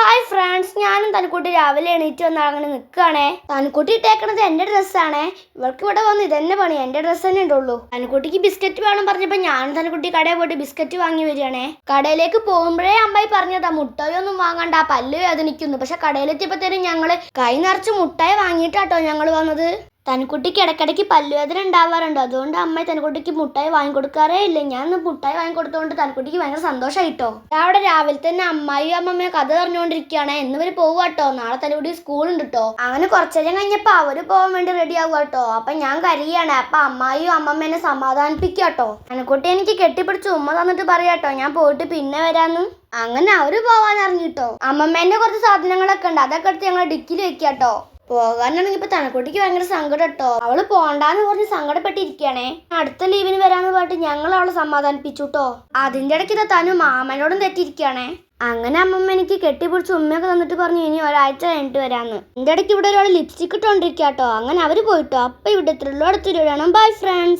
Hi friends ഞാനും തനിക്കുട്ടി രാവിലെ എണീറ്റ് വന്നാൽ അങ്ങനെ നിൽക്കുകയാണേ. തനിക്കുട്ടി ഇട്ടേക്കണത് എന്റെ ഡ്രസ്സാണേ ഇവൾക്ക് ഇവിടെ വന്ന് ഇതന്നെ പണി എന്റെ ഡ്രസ്സ് തന്നെ ഉണ്ടുള്ളൂ തനിക്കുട്ടിക്ക് ബിസ്ക്കറ്റ് വേണം പറഞ്ഞപ്പോൾ ഞാനും തനിക്കുട്ടി കടയിൽ പോയിട്ട് ബിസ്ക്കറ്റ് വാങ്ങി വരികയാണേ. കടയിലേക്ക് പോകുമ്പോഴേ അമ്മായി പറഞ്ഞതാ മുട്ടായൊന്നും വാങ്ങണ്ട പല്ല് വേദനിക്കുന്നു. പക്ഷെ കടയിലെത്തിയപ്പോഴത്തേനും ഞങ്ങൾ കൈ നിറച്ച് മുട്ടായി വാങ്ങിയിട്ടാട്ടോ ഞങ്ങൾ വന്നത്. തനിക്കുട്ടിക്ക് ഇടയ്ക്കിടയ്ക്ക് പല്ലുവേദന ഉണ്ടാവാറുണ്ട്. അതുകൊണ്ട് അമ്മ തനിക്കുട്ടിക്ക് മുട്ടായി വാങ്ങി കൊടുക്കാറേ ഇല്ല. ഞാൻ മുട്ടായി വാങ്ങിക്കൊടുത്തോണ്ട് തനിക്കുട്ടിക്ക് ഭയങ്കര സന്തോഷമായിട്ടോ അവിടെ രാവിലെ തന്നെ അമ്മായിയും അമ്മമ്മയും കഥ പറഞ്ഞുകൊണ്ടിരിക്കുകയാണ്. എന്നിവര് പോവാട്ടോ നാളെ തനിക്കുട്ടി സ്കൂളുണ്ട് കേട്ടോ അങ്ങനെ കുറച്ചേരം കഴിഞ്ഞപ്പോ അവർ പോകാൻ വേണ്ടി റെഡി ആവുക കേട്ടോ അപ്പൊ ഞാൻ കരിയാണ്. അപ്പൊ അമ്മായിയും അമ്മമ്മേനെ സമാധാനിപ്പിക്കാട്ടോ. തനിക്കുട്ടി എനിക്ക് കെട്ടിപ്പിടിച്ച് ഉമ്മ തന്നിട്ട് പറയാട്ടോ. ഞാൻ പോയിട്ട് പിന്നെ വരാന്ന്. അങ്ങനെ അവർ പോവാൻ ഇറങ്ങിട്ടോ അമ്മമ്മേന്റെ കുറച്ച് സാധനങ്ങളൊക്കെ ഉണ്ട്. അതൊക്കെ എടുത്ത് ഞങ്ങൾ ഡിക്കിൽ വെക്കാട്ടോ. പോകാനാണെങ്കിൽ ഇപ്പൊ തണക്കുട്ടിക്ക് ഭയങ്കര സങ്കടം കേട്ടോ അവൾ പോണ്ടാന്ന് പറഞ്ഞ് സങ്കടപ്പെട്ടിരിക്കുകയാണേ അടുത്ത ലീവിന് വരാന്ന് പറഞ്ഞിട്ട് ഞങ്ങൾ അവളെ സമാധാനിപ്പിച്ചു കേട്ടോ അതിന്റെ ഇടയ്ക്ക് ഇതാ തനു മാമനോടും തെറ്റിയിരിക്കുകയാണേ അങ്ങനെ അമ്മമ്മ എനിക്ക് കെട്ടിപ്പിടിച്ച് ഉമ്മയൊക്കെ തന്നിട്ട് പറഞ്ഞു ഇനി ഒരാഴ്ച കഴിഞ്ഞിട്ട് വരാന്ന്. എന്റെ ഇടയ്ക്ക് ഇവിടെ ഒരാൾ ലിപ്സ്റ്റിക് ഇട്ടോണ്ടിരിക്കാട്ടോ. അങ്ങനെ അവർ പോയിട്ടോ. അപ്പൊ ഇവിടെ ഇത്രയുള്ളൂ അടുത്തൊരു ബൈ ഫ്രണ്ട്സ്